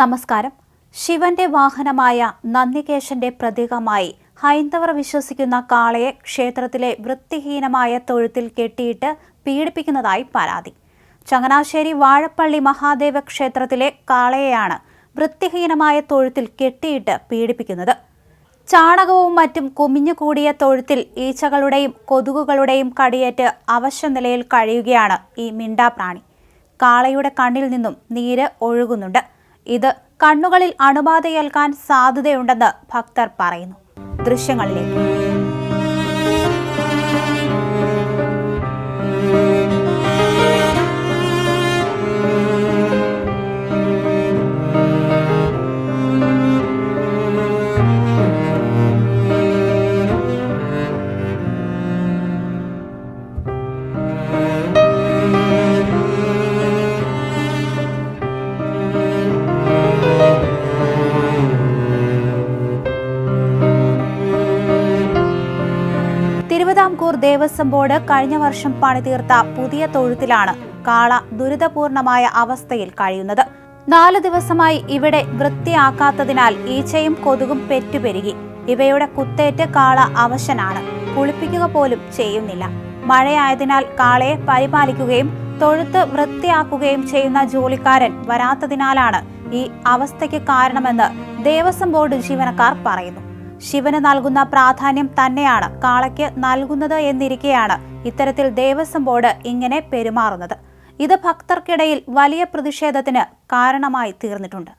നമസ്കാരം. ശിവന്റെ വാഹനമായ നന്ദികേശന്റെ പ്രതീകമായി ഹൈന്ദവർ വിശ്വസിക്കുന്ന കാളയെ ക്ഷേത്രത്തിലെ വൃത്തിഹീനമായ തൊഴുത്തിൽ കെട്ടിയിട്ട് പീഡിപ്പിക്കുന്നതായി പരാതി. ചങ്ങനാശ്ശേരി വാഴപ്പള്ളി മഹാദേവ ക്ഷേത്രത്തിലെ കാളയെയാണ് വൃത്തിഹീനമായ തൊഴുത്തിൽ കെട്ടിയിട്ട് പീഡിപ്പിക്കുന്നത്. ചാണകവും മറ്റും കുമിഞ്ഞുകൂടിയ തൊഴുത്തിൽ ഈച്ചകളുടെയും കൊതുകുകളുടെയും കടിയേറ്റ് അവശ്യ നിലയിൽ കഴിയുകയാണ് ഈ മിണ്ടാപ്രാണി. കാളയുടെ കണ്ണിൽ നിന്നും നീര് ഒഴുകുന്നുണ്ട്. ഇത് കണ്ണുകളിൽ അണുബാധയേൽക്കാൻ സാധ്യതയുണ്ടെന്ന് ഭക്തർ പറയുന്നു. ദൃശ്യങ്ങളിലേക്ക്. തിരുവിതാംകൂർ ദേവസ്വം ബോർഡ് കഴിഞ്ഞ വർഷം പണിതീർത്ത പുതിയ തൊഴുത്തിലാണ് കാള ദുരിതപൂർണമായ അവസ്ഥയിൽ കഴിയുന്നത്. നാലു ദിവസമായി ഇവിടെ വൃത്തിയാക്കാത്തതിനാൽ ഈച്ചയും കൊതുകും പെറ്റുപെരുകി. ഇവയുടെ കുത്തേറ്റ് കാള അവശനാണ്. കുളിപ്പിക്കുക പോലും ചെയ്യുന്നില്ല. മഴയായതിനാൽ കാളയെ പരിപാലിക്കുകയും തൊഴുത്ത് വൃത്തിയാക്കുകയും ചെയ്യുന്ന ജോലിക്കാരൻ വരാത്തതിനാലാണ് ഈ അവസ്ഥയ്ക്ക് കാരണമെന്ന് ദേവസ്വം ബോർഡ് ജീവനക്കാർ പറയുന്നു. ശിവന് നൽകുന്ന പ്രാധാന്യം തന്നെയാണ് കാളയ്ക്ക് നൽകുന്നത് എന്നിരിക്കെയാണ് ഇത്തരത്തിൽ ദേവസ്വം ബോർഡ് ഇങ്ങനെ പെരുമാറുന്നത്. ഇത് ഭക്തർക്കിടയിൽ വലിയ പ്രതിഷേധത്തിന് കാരണമായി തീർന്നിട്ടുണ്ട്.